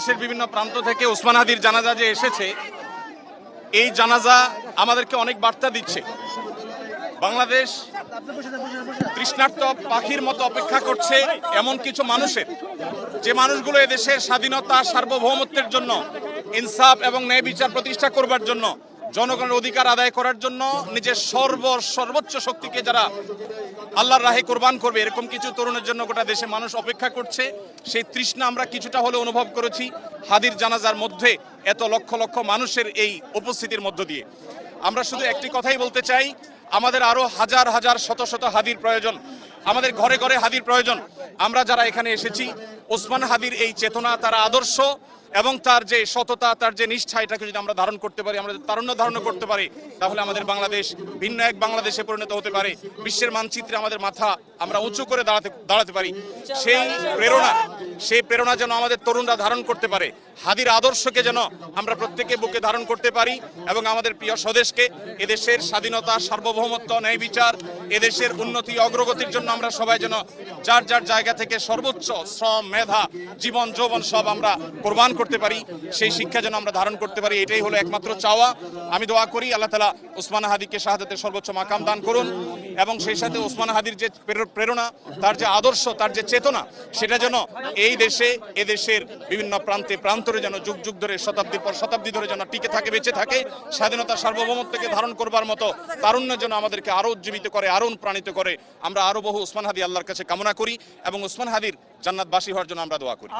বাংলাদেশের বিভিন্ন প্রান্ত থেকে ওসমান হাদির জানাজা যে এসেছে, এই জানাজা আমাদেরকে অনেক বার্তা দিচ্ছে। বাংলাদেশ তৃষ্ণার্ত পাখির মতো অপেক্ষা করছে এমন কিছু মানুষের, যে মানুষগুলো এদেশের স্বাধীনতা, সার্বভৌমত্বের জন্য, ইনসাফ এবং ন্যায় বিচার প্রতিষ্ঠা করবার জন্য জনগণের অধিকার আদায় করার জন্য নিজের সর্ব সর্বোচ্চ শক্তিকে যারা আল্লাহর রাহে কোরবান করবে, এরকম কিছু তরুণের জন্য গোটা দেশে মানুষ অপেক্ষা করছে। সেই তৃষ্ণা আমরা কিছুটা হলে অনুভব করেছি হাদির জানাজার মধ্যে এত লক্ষ লক্ষ মানুষের এই উপস্থিতির মধ্য দিয়ে। আমরা শুধু একটি কথাই বলতে চাই, আমাদের আরও হাজার হাজার শত শত হাদির প্রয়োজন, আমাদের ঘরে ঘরে হাদির প্রয়োজন। আমরা যারা এখানে এসেছি, ওসমান হাদির এই চেতনা, তার আদর্শ এবং তার যে সততা, তার যে নিষ্ঠা, এটাকে যদি আমরা ধারণ করতে পারি, আমরা তারুণ্য ধারণ করতে পারি, তাহলে আমাদের বাংলাদেশ ভিন্ন এক বাংলাদেশে পরিণত হতে পারে। বিশ্বের মানচিত্রে আমাদের মাথা আমরা উঁচু করে দাঁড়াতে দাঁড়াতে পারি। সেই প্রেরণা সেই প্রেরণা যেন আমাদের তরুণরা ধারণ করতে পারে। হাদির আদর্শকে যেন আমরা প্রত্যেকে বুকে ধারণ করতে পারি এবং আমাদের প্রিয় স্বদেশকে, এদেশের স্বাধীনতা, সার্বভৌমত্ব, ন্যায় বিচার, এদেশের উন্নতি, অগ্রগতির জন্য আমরা সবাই যেন যার যার থেকে সর্বোচ্চ শ্রম, মেধা, জীবন, যৌবন সব আমরা কোরবান করতে পারি। সেই শিক্ষা যেন আমরা ধারণ করতে পারি, এটাই হলো একমাত্র চাওয়া। আমি দোয়া করি, আল্লাহ তালা ওসমান হাদিকে শাহাদাতের সর্বোচ্চ মাকাম দান করুন এবং সেই সাথে ওসমান হাদির যে প্রেরণা, তার যে আদর্শ, তার যে চেতনা, সেটা যেন এই দেশে এদেশের বিভিন্ন প্রান্তে, প্রান্তরে যেন যুগ যুগ ধরে শতাব্দীর পর শতাব্দী ধরে যেন টিকে থাকে, বেঁচে থাকে, স্বাধীনতা সার্বভৌমত্বকে ধারণ করবার মতো তারুণ্য যেন আমাদেরকে আরও উজ্জীবিত করে, আরও প্রাণিত করে, আমরা আরও বহু ওসমান হাদি আল্লাহর কাছে কামনা করি এবং ওসমান হাদির জান্নাতবাসী হওয়ার জন্য আমরা দোয়া করি।